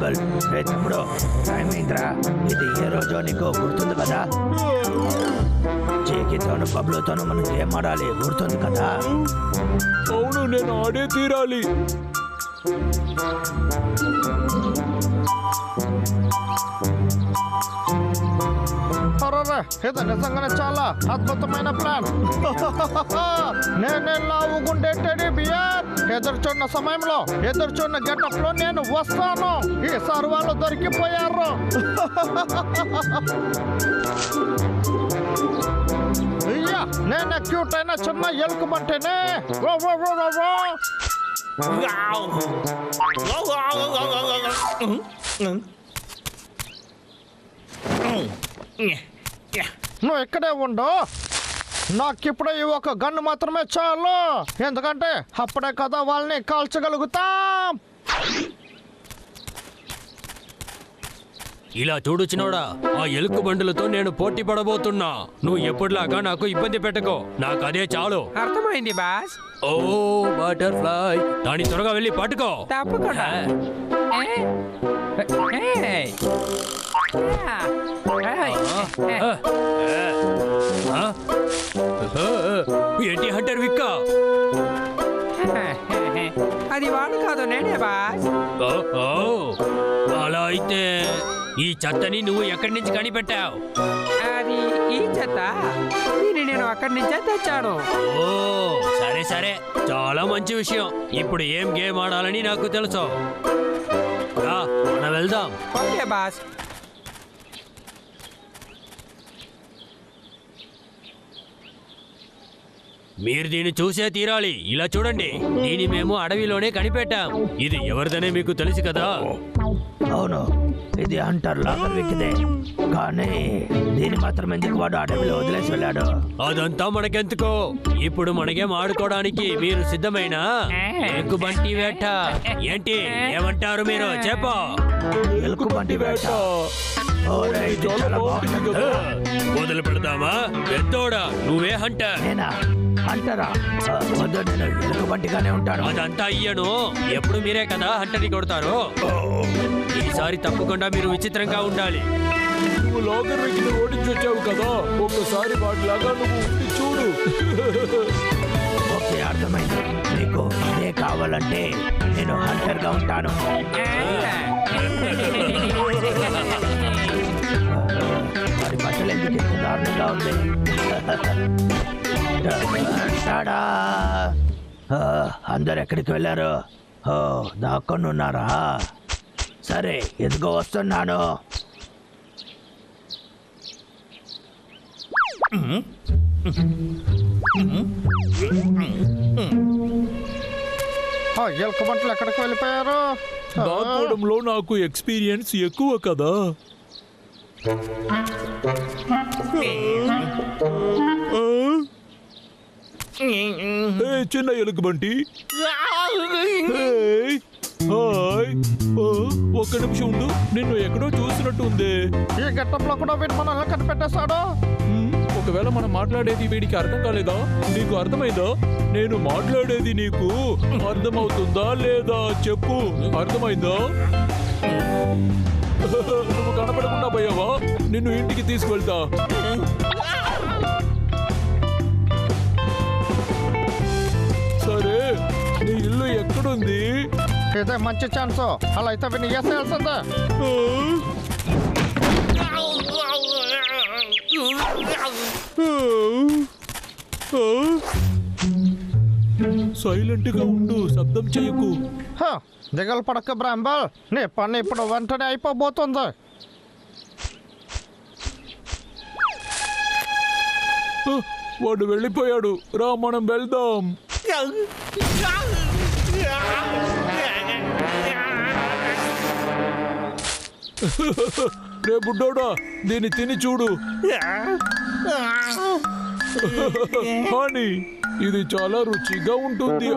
Uncle రే తమ్ముడు time అయిందిరా ఇది ఏ రోజో నీకు గుర్తుంది కదా? చీకితోను బబ్లుతోను మనం గేమ్ ఆడాలి? గుర్తుంది కదా? అవును నేను ఆడే తీరాలి. ఇది నిజంగానే చాలా అద్భుతమైన ప్లాన్. నేనే లావుగుండే టెడీ బియర్ ఎదురు చూడన్న సమయంలో ఎదురు చూడన్న గెటప్లో నేను వస్తాను. ఈసారి వాళ్ళు దొరికిపోయారు. అయ్యా నేనే క్యూట్ అయిన చిన్న ఎలుకబంటేనే ఓ నువ్వు ఇక్కడే ఉండు. నాకిప్పుడు ఈ ఒక గన్ను మాత్రమే చాలు. ఎందుకంటే అప్పుడే కదా వాళ్ళని కాల్చగలుగుతాం. ఇలా చూడు చిన్నోడా ఆ ఎలుక బండులతో నేను పోటీ పడబోతున్నా. నువ్వు ఎప్పుడులాగా నాకు ఇబ్బంది పెట్టకో. నాకు అదే చాలు. అర్థమైంది బాస్. ఓ బటర్ఫ్లై. దాన్ని త్వరగా వెళ్ళి పట్టుకో. తప్పకుండా. ఏంటి హంటర్ విక్క? అది వాడు కాదు నేనే బాస్. అలా అయితే ఈ చెత్తని నువ్వు ఎక్కడి నుంచి కనిపెట్టావు? అది ఈ చెత్త. దీన్ని నేను అక్కడి నుంచే తెచ్చాను. ఓ సరే సరే. చాలా మంచి విషయం. ఇప్పుడు ఏం గేమ్ ఆడాలని నాకు తెలుసు. మనం వెళ్దాం. Okay boss. మీరు దీన్ని చూసే తీరాలి. ఇలా చూడండి. దీన్ని మేము అడవిలోనే కనిపెట్టాం. ఇది ఎవరిదనే మీకు తెలుసు కదా? అవును. ఇది హంటర్ లాగర్ విక్కిదే కానీ దీన్ని మాత్రం ఎందుకు వాడు అడవిలో వదిలేసి వెళ్ళాడు? అదంతా మనకెందుకో? ఇప్పుడు మనకేం ఆడుకోవడానికి మీరు సిద్ధమైనా? ఎక్కుబంటి వేట. ఏంటి? ఏమంటారు మీరు? చెప్పు. ఎలుకు బంటి వేట. మొదలు పెడదామా పెద్దోడా? నువ్వే నేనా? అంటారా వద్దు నేను ఎలుక బంటిగానే ఉంటాను. అదంతా అయ్యను. ఎప్పుడు మీరే కదా హంటర్ని కొడతారు? ఈసారి తప్పకుండా మీరు విచిత్రంగా ఉండాలి. నువ్వు లోకర్ వ్యక్తిని ఓడించి వచ్చావు కదా. ఒక్కసారి వాటిలాగా నువ్వు ఉండి చూడు. ఓకే అర్థమైంది. మీకు ఇదే కావాలంటే నేను హంటర్గా ఉంటాను మరి బట్టలు ఎందుకు దారుణంగా ఉంది? అందరు ఎక్కడికి వెళ్ళారు? ఓ దాక్కొని ఉన్నారా సరే ఎదుగో వస్తున్నాను. ఎలుక ఎక్కడికి వెళ్ళిపోయారు? దాక్కోవడంలో నాకు ఎక్స్పీరియన్స్ ఎక్కువ కదా. చిన్న ఎలుగుబంటి హాయ్. ఓ, ఒక్క నిమిషం ఉండు. నిన్ను ఎక్కడో చూసినట్టు ఉంది. ఈ గెటప్లో కూడా వీడు మనల్ని కనిపెట్టేశాడు. ఒకవేళ మనం మాట్లాడేది వీడికి అర్థం కాలేదా? నీకు అర్థమైందా? నేను మాట్లాడేది నీకు అర్థమవుతుందా లేదా చెప్పు. అర్థమైందా? నువ్వు కనపడకుండా పోయావా? నిన్ను ఇంటికి తీసుకెళ్తా ఎక్కడుంది ఇదే మంచి ఛాన్స్. అలా అయితే విని వేసేయాల్సిందే సైలెంట్గా ఉండు శబ్దం చేయకు. హ, దిగలు పడక బ్రాంబల్. నీ పని ఇప్పుడు వెంటనే అయిపోబోతుంది. వాడు వెళ్ళిపోయాడు. రా మనం వెళ్దాం. రే బుడ్డోడా దీన్ని తిని చూడు. హాని ఇది చాలా రుచిగా ఉంటుంది.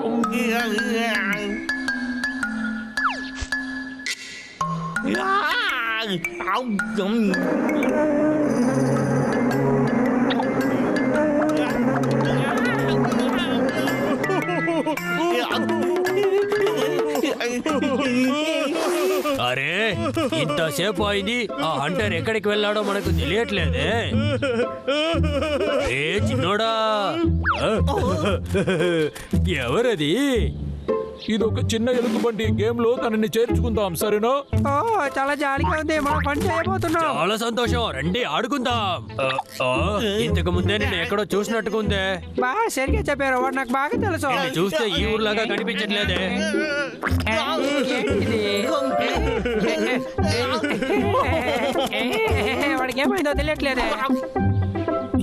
అరే ఇంతసేపు అయింది. ఆ హంటర్ ఎక్కడికి వెళ్ళాడో మనకు తెలియట్లేదే. ఏ చిన్నోడా? ఎవరది? ఇది ఒక చిన్న ఎలుగుబంటి గేమ్లో తనని చేర్చుకుందాం సరేనా? ఓ చాలా జాలిగా ఉంది. మనం పని చేయబోతున్నాం. చాలా సంతోషం. రండి ఆడుకుందాం. ఇంతకు ముందే నేను ఎక్కడో చూసినట్టుకుందే బాగా సరిగ్గా చెప్పారు. వాడు నాకు బాగా తెలుసు. నిన్ను చూస్తే ఈ ఊర్లాగా కనిపించట్లేదే? వాడికి ఏమైందో తెలియట్లేదే.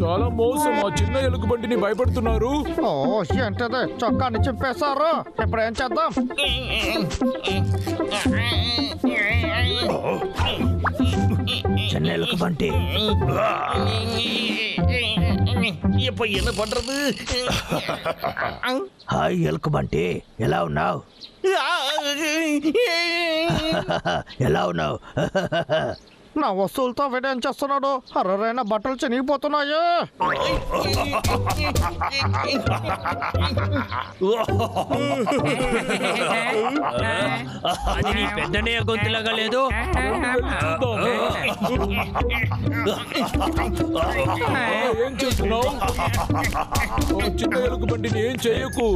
చాలా మోసం ఆ చిన్న ఎలుగుబంటిని భయపడుతున్నారు ఓ ఏంటది చొక్కాని చింపేశారు ఇప్పుడు ఏం చేద్దాం చిన్న ఎలుక బంటి இப்ப என்ன பண்றது హాయ్ ఎలుక బంటి ఎలా ఉన్నావు ఎలా ఉన్నావు నా వస్తువులతో వీడేం చేస్తున్నాడు? అర్రైన బట్టలు చినిగిపోతున్నాయి. అది నీ పెద్దనయ్య గొంతులాగా లేదు? ఏం చేస్తున్నావు? చేయకు?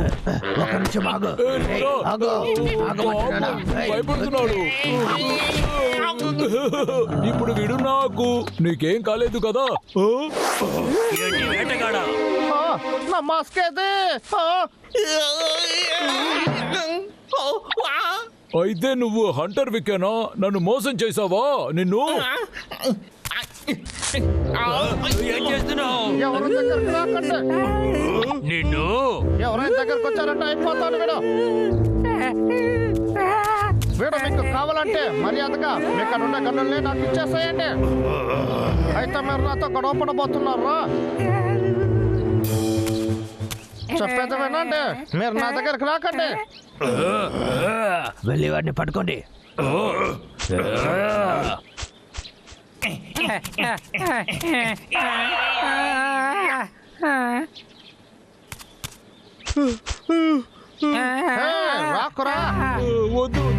భయపడుతున్నాడు. ఇప్పుడు విడు నాకు నీకేం కాలేదు కదా? ఆ? ఏంటి వేటగాడా? ఆ, నా మాస్క్ ఏది? ఆ, అయితే నువ్వు హంటర్ విక్కేనా? నన్ను మోసం చేసావా నిన్ను? ఏం చేస్తున్నావు? ఎవరి దగ్గరికి రాకండి. నిన్ను? ఎవరైనా దగ్గరకు వచ్చారంటే అయిపోతాను వీడు. వీడు మీకు కావాలంటే మర్యాదగా ఇక్కడ ఉండే గన్నుల్ని నాకు ఇచ్చేసేయండి. అయితే మీరు నాతో గొడవ పడబోతున్నారా? చెప్పేది వినండి మీరు నా దగ్గరికి రాకండి. వెళ్ళి వాడిని పట్టుకోండి రాకురా. వద్దు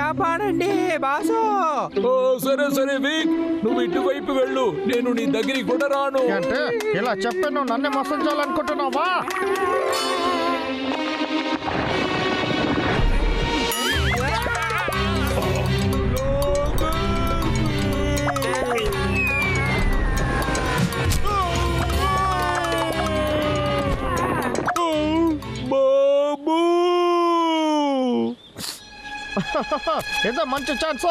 కాపాడండి బాసు. ఓ, సరే సరే వీక్. నువ్వు ఇటువైపు వెళ్ళు. నేను నీ దగ్గరికి కూడా రాను. ఏంటి? ఇలా చెప్పి నువ్వు నన్ను మోసం చేయాలనుకుంటున్నావా? ఇదే మంచి ఛాన్స్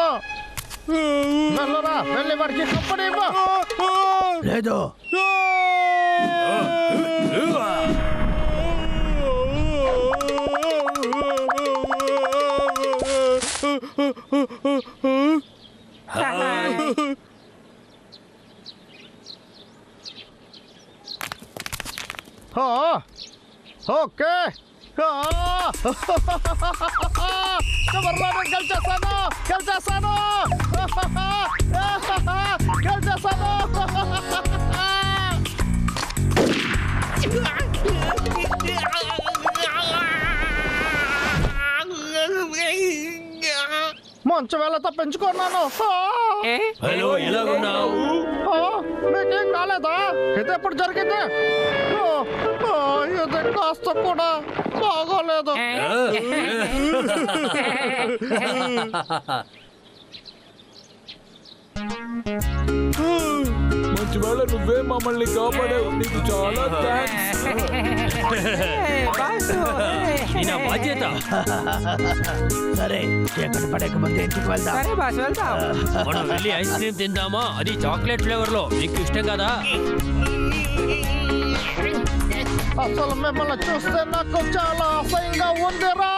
వెళ్ళరా వెళ్ళి వాడికి ఇవ్వు. లేదు. ఓకే. ఆ, చివర్లోనే గెలిచేస్తాను? గెలిచేస్తాను? గెలిచేస్తాను? మంచి వేళ తప్పించుకున్నాను ఆ, ఏ? హలో ఎలాగున్నావు? ఆ, మీకేం కాలేదా? ఇది ఎప్పుడు జరిగింది? ఇది కాస్త కూడా బాగోలేదు మంచి వేళ నువ్వే మమ్మల్ని కాపాడావు నీకు చాలా బాధ్యత సరే ఎక్కడ పడక ముందు ఇంటికి వెళ్దాం సరే బాసు వెళ్దాం మనం వెళ్ళి ఐస్ క్రీమ్ తిందామా అది చాక్లెట్ ఫ్లేవర్లో మీకు ఇష్టం కదా అసలు మిమ్మల్ని చూస్తే నాకు చాలా అసహ్యంగా ఉందిరా.